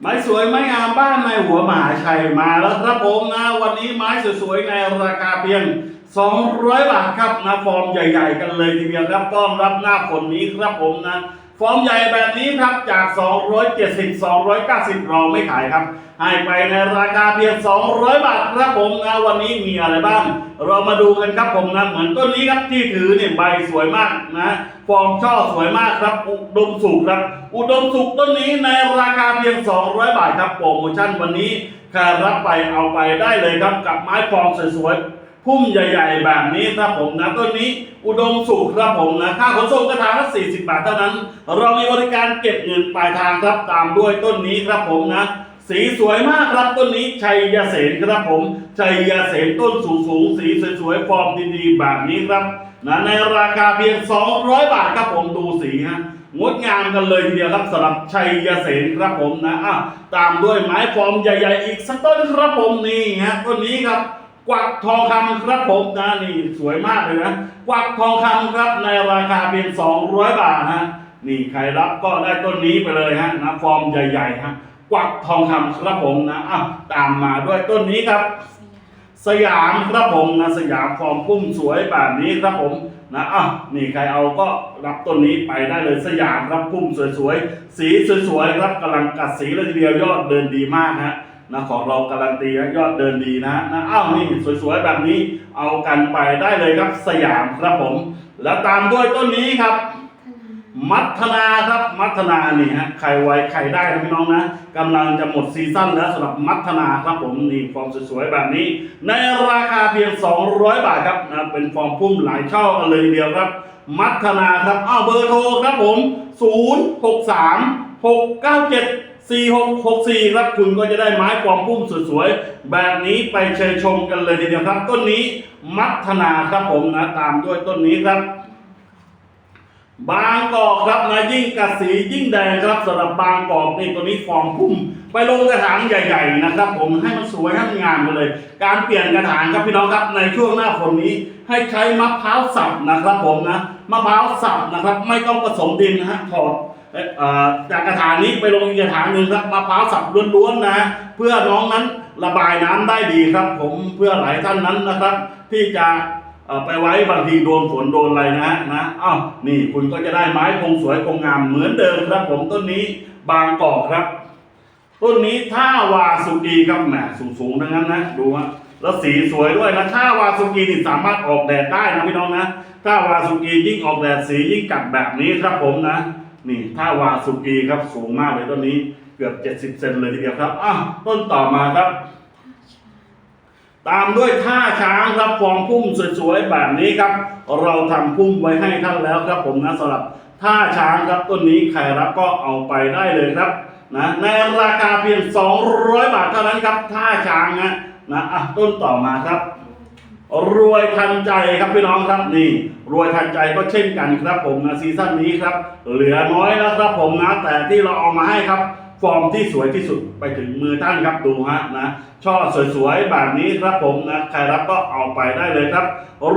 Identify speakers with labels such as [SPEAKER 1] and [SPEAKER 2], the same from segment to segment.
[SPEAKER 1] ไม้สวยไม้งามบ้านในหัวมหาชัยมาแล้วครับผมนะ วันนี้ไม้สวยๆในราคาเพียง 200 บาทครับนะฟอร์มใหญ่ ๆ กันเลยทีเดียวครับต้อนรับหน้าฝนนี้ครับผมนะ ฟอร์มใหญ่แบบนี้ครับจาก 270 290 เราไม่ขายครับ ให้ไปในราคาเพียง 200 บาทครับผมนะวันนี้มีอะไรบ้าง เรามาดูกันครับผมนะเหมือนต้นนี้ครับที่ถือเนี่ยใบสวยมากนะ ฟอร์มช่อสวยมากครับ อุดมสุขครับ อุดมสุขต้นนี้ในราคาเพียง 200 บาทครับโปรโมชั่นวันนี้ใครรับไปเอาไปได้เลยครับกับไม้ฟอร์มสวยๆ พุ่มใหญ่ ๆ แบบนี้ครับผมนะต้นนี้อุดมสุขครับผมนะค่าขนส่งกระถางละ40 บาทเท่านั้น เรามีบริการเก็บเงินปลายทางครับตามด้วยต้นนี้ครับผมนะสีสวยมากครับต้นนี้ชัยยเสนครับผมชัยยเสนต้นสูงสูงสีสวยๆฟอร์มดีๆแบบนี้ครับนะในราคาเพียง 200 บาทครับผมดูสีฮะงดงามกันเลยทีเดียวครับสำหรับชัยยเสนครับผมนะอะตามด้วยไม้ฟอร์มใหญ่ ๆ อีกสักต้นครับผมนี่ฮะต้นนี้ครับ กวักทองคำครับผมนะนี่สวยมากเลยนะกวักทองคำครับในราคาเพียง200 บาทฮะนี่ใครรับก็ได้ต้นนี้ไปเลยฮะนะฟอร์มใหญ่ๆฮะกวักทองคำครับผมนะอะตามมาด้วยต้นนี้ครับ สยามครับผมนะสยามฟอร์มพุ่มสวยแบบนี้ครับผมนะอะนี่ใครเอาก็รับต้นนี้ไปได้เลยสยามครับพุ่มสวยๆสีสวยๆครับกำลังกัดสีเลยทีเดียวยอดเดินดีมากฮะ นะของเราการันตีนะยอดเดินดีนะนะอ้าวนี่สวยๆแบบนี้เอากันไปได้เลยครับสยามครับผม แล้วตามด้วยต้นนี้ครับ มัทนาครับมัทนานี่ฮะใครไวใครได้นะพี่น้องนะกำลังจะหมดซีซั่นแล้วสำหรับมัทนาครับผมนี่ฟอร์มสวยๆแบบนี้ ในราคาเพียง 200 บาทครับนะเป็นฟอร์มพุ่มหลายช่อกันเลยเดียวครับ มัทนาครับอ้าวเบอร์โทรครับผม 0 6 4 6 6 4ครับคุณก็จะได้ไม้ฟอมพุ่มสวยๆแบบนี้ไปเชิญชมกันเลยทีเดียวครับ ต้นนี้มัทนาครับผมนะตามด้วยต้นนี้ครับ บางกอกครับนะยิ่งกัดสียิ่งแดงครับสำหรับบางกอกนี่ตัวนี้ฟอร์มพุ่ม ไปลงกระถางใหญ่ๆนะครับ ผมให้มันสวยให้มันงามไปเลย การเปลี่ยนกระถางครับพี่น้องครับในช่วงหน้าฝนนี้ ให้ใช้มะพร้าวสับนะครับ ผมนะมะพร้าวสับนะครับ ไม่ต้องผสมดินนะฮะถอด จากกระถางนี้ไปลงอีกกระถางหนึ่งครับมะพร้าวสับล้วนๆนะ เพื่อน้องนั้นระบายน้ำได้ดีครับ ผมเพื่อหลายท่านนั้นนะครับ ที่จะไปไว้บางทีโดนฝนโดนอะไรนะฮะนะอ้าวนี่คุณก็จะได้ไม้คงสวยคงงามเหมือนเดิมครับ ผมต้นนี้บางกอกครับ ต้นนี้ท่าวาสุกีครับแหมสูงๆทั้งนั้นนะดูฮะแล้วสีสวยด้วยนะท่าวาสุกีนี่สามารถออกแดดได้นะพี่น้องนะท่าวาสุกียิ่งออกแดดสียิ่งกัดแบบนี้ครับผมนะ นี่ท่าวาสุกีครับสูงมากเลยต้นนี้เกือบ 70 เซนเลยทีเดียวครับอ้าวต้นต่อมาครับ ตามด้วยท่าช้างครับฟองพุ่มสวยๆแบบนี้ครับ เราทำพุ่มไว้ให้ท่านแล้วครับ ผมนะสำหรับท่าช้างครับต้นนี้ใครรับก็เอาไปได้เลยครับนะในราคาเพียง 200 บาทเท่านั้นครับท่าช้างนะนะอะต้นต่อมาครับ รวยทันใจครับพี่น้องครับนี่ รวยทันใจก็เช่นกันครับผมนะซีซั่นนี้ครับ เหลือน้อยแล้วครับผมนะ แต่ที่เราเอามาให้ครับ ฟอร์มที่สวยที่สุดไปถึงมือท่านครับดูฮะนะช่อสวยๆแบบนี้ครับผมนะใครรับก็เอาไปได้เลยครับ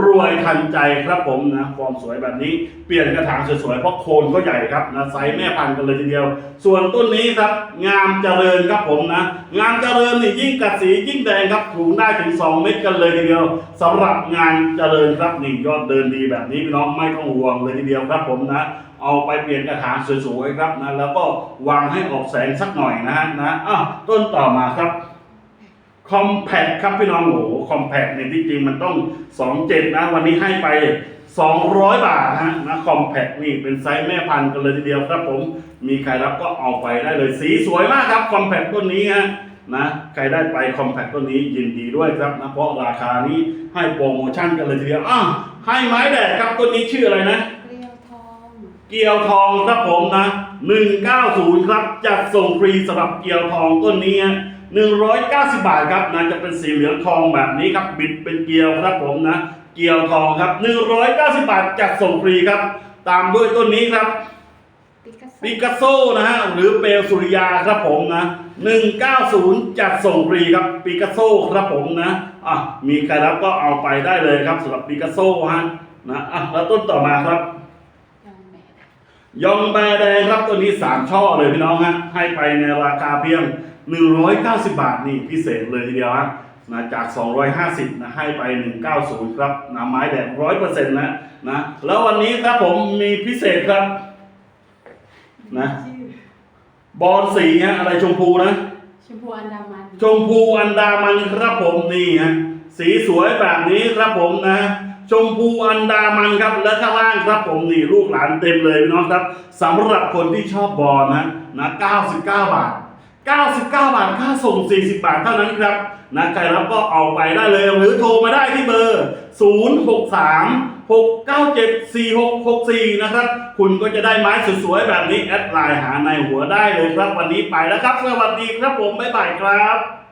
[SPEAKER 1] รวยทันใจครับผมนะฟอร์มสวยแบบนี้เปลี่ยนกระถางสวยๆเพราะโคนก็ใหญ่ครับนะไซส์แม่พันธุ์กันเลยทีเดียว ส่วนต้นนี้ครับ งามเจริญครับผมนะงามเจริญนี่ยิ่งกัดสียิ่งแดงครับถุงได้ถึง 2 เม็ดกันเลยทีเดียวสำหรับงานเจริญครับนี่ยอดเดินดีแบบนี้พี่น้องไม่ต้องห่วงเลยทีเดียวครับผมนะ เอาไปเปลี่ยนกระถางสวยๆครับนะแล้วก็วางให้ออกแสงสักหน่อยนะฮะนะอะต้นต่อมาครับคอมแพคครับพี่น้องโอ้โหคอมแพคเนี่ยที่จริงมันต้อง27นะ วันนี้ให้ไป200บาทนะนะคอมแพคนี่เป็นไซส์แม่พันธุ์กันเลยทีเดียวครับผมมีใครรับก็เอาไปได้เลยสีสวยมากครับคอมแพคต้นนี้ฮะนะใครได้ไปคอมแพคต้นนี้ยินดีด้วยครับนะเพราะราคานี้ให้โปรโมชั่นกันเลยทีเดียวอ้าวให้ไม้แดดครับต้นนี้ชื่ออะไรนะ เกียวทองครับผมนะ 190 ครับจัดส่งฟรีสำหรับเกียวทองต้นนี้ฮะ190 บาทครับนะจะเป็นสีเหลืองทองแบบนี้ครับบิดเป็นเกียวครับผมนะ เกียวทองครับ 190 บาทจัดส่งฟรีครับ ตามด้วยต้นนี้ครับ
[SPEAKER 2] ปิกัสโซ
[SPEAKER 1] ปิกัสโซนะฮะหรือเปลวสุริยาครับผมนะ190 จัดส่งฟรีครับปิกัสโซครับผมนะอะมีใครรับก็เอาไปได้เลยครับสำหรับปิกัสโซฮะนะอะแล้วต้นต่อมาครับ
[SPEAKER 2] นางแบบ
[SPEAKER 1] ยองแบแดงครับตัวนี้สามช่อเลยพี่น้องฮะให้ไปในราคาเพียง 190 บาทนี่พิเศษเลยทีเดียวฮะนะจาก 250นะให้ไป 190 ครับนะไม้แดง100%นะนะแล้ววันนี้ครับผมมีพิเศษครับนะบอลสีฮะอะไรชมพูนะ
[SPEAKER 2] ชมพูอันดามัน
[SPEAKER 1] ชมพูอันดามันครับผมนี่ฮะสีสวยแบบนี้ครับผมนะ ชมพูอันดามันครับ และข้างล่างครับผมนี่ลูกหลานเต็มเลยพี่น้องครับสำหรับคนที่ชอบบอลนะนะ99 บาท 99 บาทค่าส่ง 40 บาทเท่านั้นครับนะใครรับก็เอาไปได้เลย หรือโทรมาได้ที่เบอร์ 063 697 4664 นะครับ คุณก็จะได้ไม้สวยๆ แบบนี้ แอดไลน์หาในหัวได้เลยครับ วันนี้ไปแล้วครับ สวัสดีครับผม บ๊ายบายครับ